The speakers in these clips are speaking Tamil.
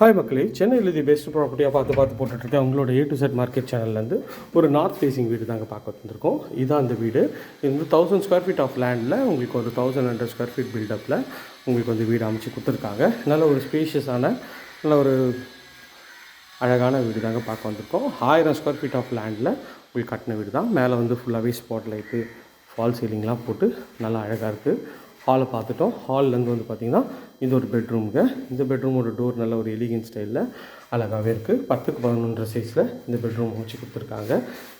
ஹாய் மக்களே. சென்னையில் இது பெஸ்ட் ப்ராப்பர்ட்டியாக பார்த்து பார்த்து போட்டுட்ருக்கேன். உங்களோட ஏ டு செட் மார்க்கெட் சேனல்லேருந்து ஒரு நார்த் ஃபேஸிங் வீடு தாங்க பார்க்க வந்திருக்கோம். இதான் அந்த வீடு. இது வந்து தௌசண்ட் ஸ்கொயர் ஃபீட் ஆஃப் லேண்டில் உங்களுக்கு ஒரு தௌசண்ட் ஹண்ட்ரட் ஸ்கொயர் ஃபீட் பில்டப்பில் உங்களுக்கு வந்து வீடு அமைச்சு கொடுத்துருக்காங்க. நல்ல ஒரு ஸ்பேஷியஸான நல்ல ஒரு அழகான வீடு தாங்க பார்க்க வந்திருக்கோம். ஆயிரம் ஸ்கொயர் ஃபீட் ஆஃப் லேண்டில் உங்களுக்கு கட்டின வீடு தான். மேலே வந்து ஃபுல்லாகவே ஸ்பாட் லைட்டு ஃபால் சீலிங்லாம் போட்டு நல்லா அழகாக இருக்குது ஹாலை பார்த்துட்டோம். ஹால்லேருந்து வந்து பார்த்திங்கன்னா இது ஒரு பெட்ரூமுங்க இந்த பெட்ரூமோட டோர் நல்ல ஒரு எலிகன் ஸ்டைலில் அழகாகவே இருக்குது பத்துக்கு பதினொன்றரை சைஸில் இந்த பெட்ரூம் வச்சு கொடுத்துருக்காங்க.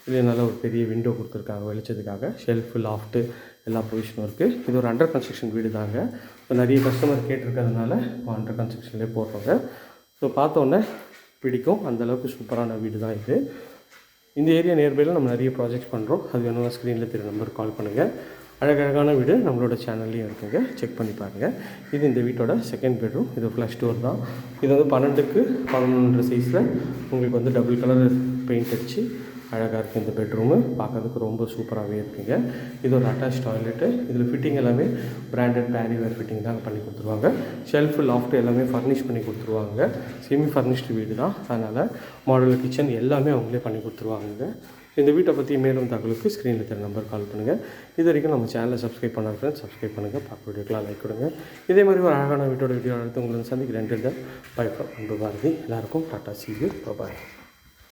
இது நல்ல ஒரு பெரிய விண்டோ கொடுத்துருக்காங்க வெளிச்சத்துக்காக. ஷெல்ஃபு லாஃப்ட்டு எல்லா ப்ரொவிஷனும் இருக்குது இது ஒரு அண்டர் கன்ஸ்ட்ரக்ஷன் வீடு தாங்க இப்போ நிறைய கஸ்டமர் கேட்டிருக்கிறதுனால இப்போ அண்டர் கன்ஸ்ட்ரக்ஷன்லேயே போடுறோங்க. ஸோ பார்த்தோன்னே பிடிக்கும். அந்தளவுக்கு சூப்பரான வீடு தான் இது. இந்த ஏரியா நியர்பையில் நம்ம நிறைய ப்ராஜெக்ட் பண்ணுறோம் அது வேணும்னா ஸ்க்ரீனில் திரு நம்பர் கால் பண்ணுங்கள் அழகழகான வீடு நம்மளோட சேனல்லையும் இருக்குங்க. செக் பண்ணி பாருங்கள் இது இந்த வீட்டோட செகண்ட் பெட்ரூம் இது ஃப்ளஷ் டோர் தான். இது வந்து பன்னெண்டுக்கு பதினொன்று சைஸில் உங்களுக்கு வந்து டபுள் கலர் பெயிண்ட் அடித்து அழகாக இருக்குது இந்த பெட்ரூமு பார்க்கறதுக்கு ரொம்ப சூப்பராகவே இருக்குங்க. இது ஒரு அட்டாச் டாய்லெட்டு இதில் ஃபிட்டிங் எல்லாமே பிராண்டட் பேரிவேர் ஃபிட்டிங் தான் பண்ணி கொடுத்துருவாங்க. ஷெல்ஃபு லாஃப்ட் எல்லாமே ஃபர்னிஷ் பண்ணி கொடுத்துருவாங்க. செமி ஃபர்னிஷ்டு வீடு தான். அதனால் மாடல் கிச்சன் எல்லாமே அவங்களே பண்ணி கொடுத்துருவாங்க இந்த வீட்டை பற்றி மேலும் தகவலுக்கு ஸ்க்ரீனில் தெரிய நம்பர் கால் பண்ணுங்கள் இது வரைக்கும் நம்ம சேனலை சப்ஸ்கிரைப் பண்ண ஃப்ரெண்ட்ஸ் சப்ஸ்கிரைப் பண்ணுங்கள் பார்க்க வீடியோக்கெலாம் லைக் கொடுங்க. இதே மாதிரி ஒரு அழகான வீட்டோட வீடியோ எடுத்து உங்களுக்கு சந்திக்கிறேன். பை அன்பு பாரதி. எல்லாருக்கும் டாட்டா சி யூ பாய்